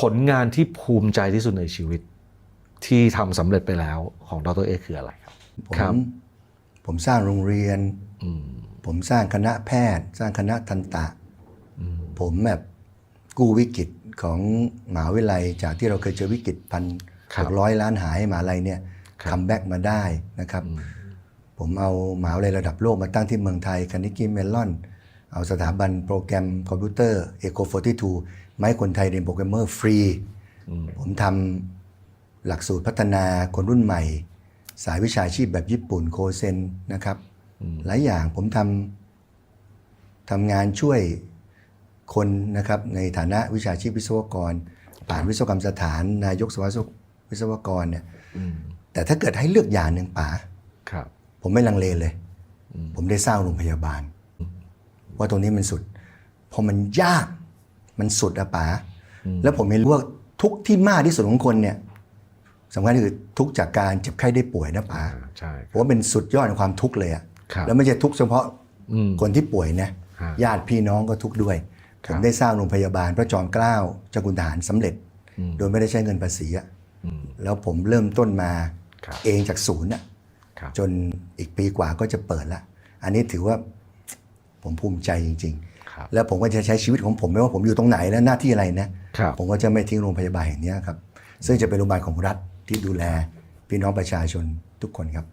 ผลงานที่ภูมิใจที่สุดในชีวิต ที่ทำสำเร็จไปแล้วของดรเอคืออะไรครับผมครับผมสร้างโรงเรียนอืมผมสร้างคณะแพทย์ สร้างคณะทันตะ ผมแบบกู้วิกฤตของมหาวิทยาลัย จากที่เราเคยเจอวิกฤตพันครัหบกร้อยล้านหายมหาลัยเนี่ยครับคัมแบ็กมาได้นะครับ ผมเอามหาวิทยาลัยระดับโลกมาตั้งที่เมืองไทยคานิกิเมลอน เอาสถาบันโปรแกรมคอมพิวเตอร์เอโก42 มาให้คนไทยเรียนโปรแกรมเมอร์ฟรี ผมทำหลักสูตรพัฒนาคนรุ่นใหม่ สายวิชาชีพแบบญี่ปุ่นโคเซนนะครับหลายอย่างผมทำทำงานช่วยคนนะครับในฐานะวิชาชีพวิศวกร ผ่านวิศวกรรมสถาน นายกสภาวิศวกรเนี่ยแต่ถ้าเกิดให้เลือกอย่างหนึ่งป๋าครับผมไม่ลังเลเลย ผมได้สร้างโรงพยาบาล ว่าตรงนี้มันสุดพอมันยากมันสุดอะป๋าแล้วผมเห็นว่าทุกข์ที่มากที่สุดของคนเนี่ยสำคัญที่คือทุกข์จากการเจ็บไข้ได้ป่วยนะป๋าอ่าใช่ผมว่าเป็นสุดยอดของความทุกข์เลยอะครับแล้วไม่ใช่ทุกข์เฉพาะอืมคนที่ป่วยนะฮะญาติพี่น้องก็ทุกข์ด้วยคผรับมได้สร้างโรงพยาบาลพระจอมเกล้าเจ้าคุณทหารสำเร็จ โดยไม่ได้ใช้เงินภาษีอะแล้วผมเริ่มต้นมาครับเองจากศูนย์อะครับจนอีกปีกว่าก็จะเปิดละ อันนี้ถือว่า ผมภูมิใจจริงครับๆแล้วผมก็จะใช้ชีวิตของผมไม่ว่าผมอยู่ตรงไหนและหน้าที่อะไรนะครับผมก็จะไม่ทิ้งโรงพยาบาลแห่งนี้ครับ ซึ่งจะเป็นโรงพยาบาลของรัฐที่ดูแลพี่น้องประชาชนทุกคนครับ